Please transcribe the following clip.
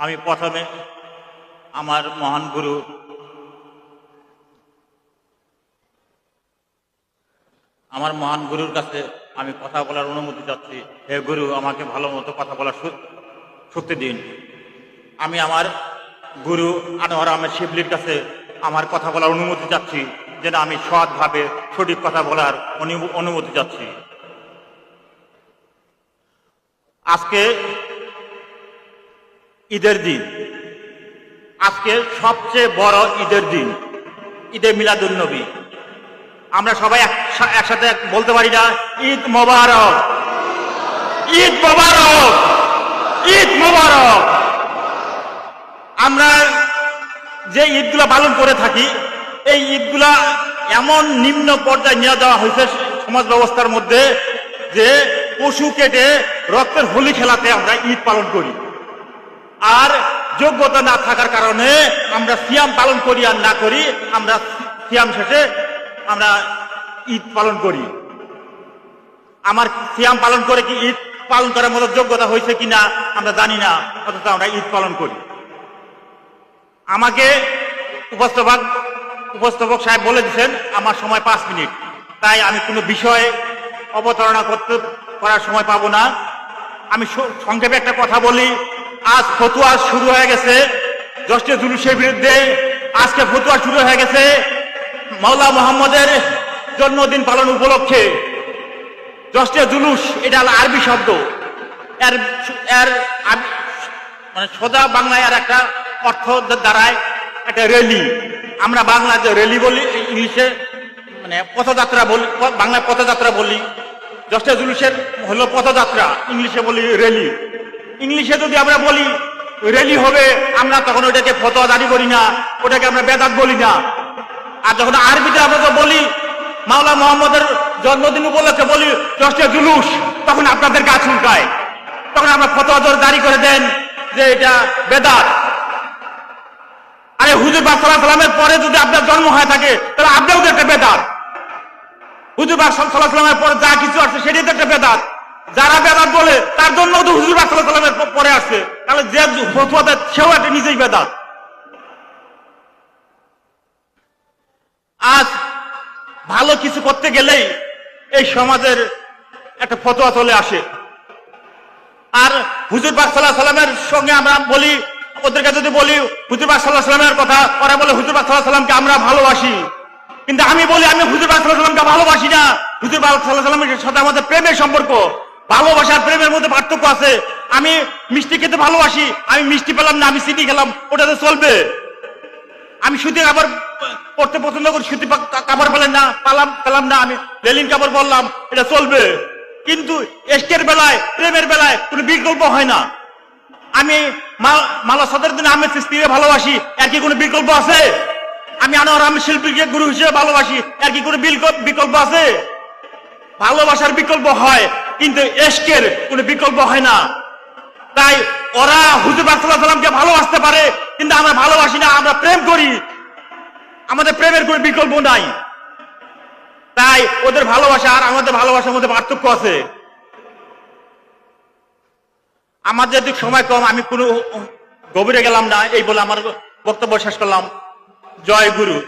আমি প্রথমে আমার মহান গুরু আমার মহান গুরুর কাছে আমি কথা বলার অনুমতি চাচ্ছি। হে গুরু, আমাকে ভালো মতো কথা বলার শক- শক্তি দিন। আমি আমার গুরু আনোয়ার আহমেদ শিবলির কাছে আমার কথা বলার অনুমতি চাচ্ছি, যেন আমি সৎভাবে সঠিক কথা বলার অনু- অনুমতি চাচ্ছি। আজকে ঈদের দিন। আজকে সবচেয়ে বড় ঈদের দিন, ঈদে মিলাদুল নবী আমরা সবাই এক- একসাথে বলতে পারি না, ঈদ মোবারক। ঈদ মোবারক। ঈদ মোবারক। আমরা যে ঈদগুলা পালন করে থাকি, এই ঈদগুলা এমন নিম্ন পর্যায়ে নিয়ে যাওয়া হয়েছে সমাজ ব্যবস্থার মধ্যে যে পশু কেটে রক্তের হোলি খেলাতে আমরা ঈদ পালন করি। আর যোগ্যতা না থাকার কারণে আমরা সিয়াম পালন করি আর না করি, আমরা সিয়াম শেষে আমরা ঈদ পালন করি। আমার সিয়াম পালন করে কি ঈদ পালন করার মতো যোগ্যতা হয়েছে কিনা আমরা জানি না, অথচ আমরা ঈদ পালন করি। আমাকে উপস্থাপক উপস্থাপক সাহেব বলে দিচ্ছেন আমার সময় পাঁচ মিনিট। তাই আমি কোনো বিষয়ে অবতারণা করতে, করার সময় পাবো না। আমি সংক্ষেপে একটা কথা বলি আজ ফতুয়া শুরু হয়ে গেছে। জস্টে জুলুসের বিরুদ্ধে আজকে ফতুয়া শুরু হয়ে গেছে। মাওলা মোহাম্মদের জন্মদিন পালন উপলক্ষে। জস্টে জুলুস, এটা হলো আরবি শব্দ। এর এর মানে সোজা বাংলায় আর একটা অর্থ দাঁড়ায়, একটা রেলি। আমরা বাংলাতে রেলি বলি ইংলিশে মানে পথযাত্রা বলি, বাংলায় পথযাত্রা বলি। দশটা জুলুসের হলো পথযাত্রা, ইংলিশে বলি রেলি। ইংলিশে যদি আমরা বলি, রেলি হবে আমরা তখন ওটাকে ফতোয়া জারি করি না, ওটাকে আমরা বেদাত বলি না। আর যখন আরবিতে আমরা বলি, মাওলা মোহাম্মদের জন্মদিন উপলক্ষে বলি দশটা জুলুস তখন আপনাদের গাছ উল্টায় তখন আমরা ফতোয়া জোর জারি করে দেন যে এটা বেদাত। আরে হুজুর বাদ সাল্লাহ সাল্লামের পরে যদি আপনার জন্ম হয়ে থাকে, তাহলে আপনিও তো একটা বেদাত। হুজুর বাদ সাল্লাহ সাল্লামের পরে যা কিছু আছে সেটাই তো একটা বেদাত যারা বেদাত বলে তার জন্য তো হুজুর বাদ সাল্লাহ সাল্লামের প- পরে আসছে তাহলে যে ফতুয়া দেয় সেও একটা নিজেই বেদাত। আজ ভালো কিছু করতে গেলেই এই সমাজের একটা ফতোয়া চলে আসে। আর হুজুর পাক সাল্লাহ সাল্লামের সঙ্গে আমরা বলি ওদেরকে যদি বলি, হুজুর পাক সাল্লাহ সাল্লামের কথা, ওরা বলে, হুজুর পাক সাল্লাহ সাল্লামকে আমরা ভালোবাসি। কিন্তু আমি বলি, আমি হুজুর পাক সাল্লাহ সাল্লামকে ভালোবাসি না। হুজুর পাক সাল্লাহ সাল্লামের সাথে আমাদের প্রেমের সম্পর্ক ভালোবাসার প্রেমের মধ্যে পার্থক্য আছে। আমি মিষ্টি খেতে ভালোবাসি, আমি মিষ্টি পেলাম না, আমি সিটি খেলাম, ওটাতে চলবে। আমি সুতির কাপড় পড়তে পছন্দ করি সুতি কাপড় পেলেন না, পালাম, পেলাম না, আমি লেলিন কাপড় বললাম এটা চলবে। কিন্তু এস্টের বেলায়, প্রেমের বেলায় কোনো বিকল্প হয় না। আমি মালা সদর দিন আহমেদ সিস্তিকে ভালোবাসি, এর কি কোনো বিকল্প আছে? আমি আনোয়ার আহমেদ শিল্পীকে গুরু হিসেবে ভালোবাসি, এর কি কোনো বিকল্প আছে? ভালোবাসার বিকল্প হয়, কিন্তু এস্কের কোনো বিকল্প হয় না। তাই ওরা হুজুর সাল্লাহ সাল্লামকে ভালোবাসতে পারে, কিন্তু আমরা ভালোবাসি না, আমরা প্রেম করি। আমাদের প্রেমের কোনো বিকল্প নাই। তাই ওদের ভালোবাসা আর আমাদের ভালোবাসার মধ্যে পার্থক্য আছে। আমার যেহেতু সময় কম, আমি কোনো গভীরে গেলাম না, এই বলে আমার বক্তব্য শেষ করলাম। জয় গুরু।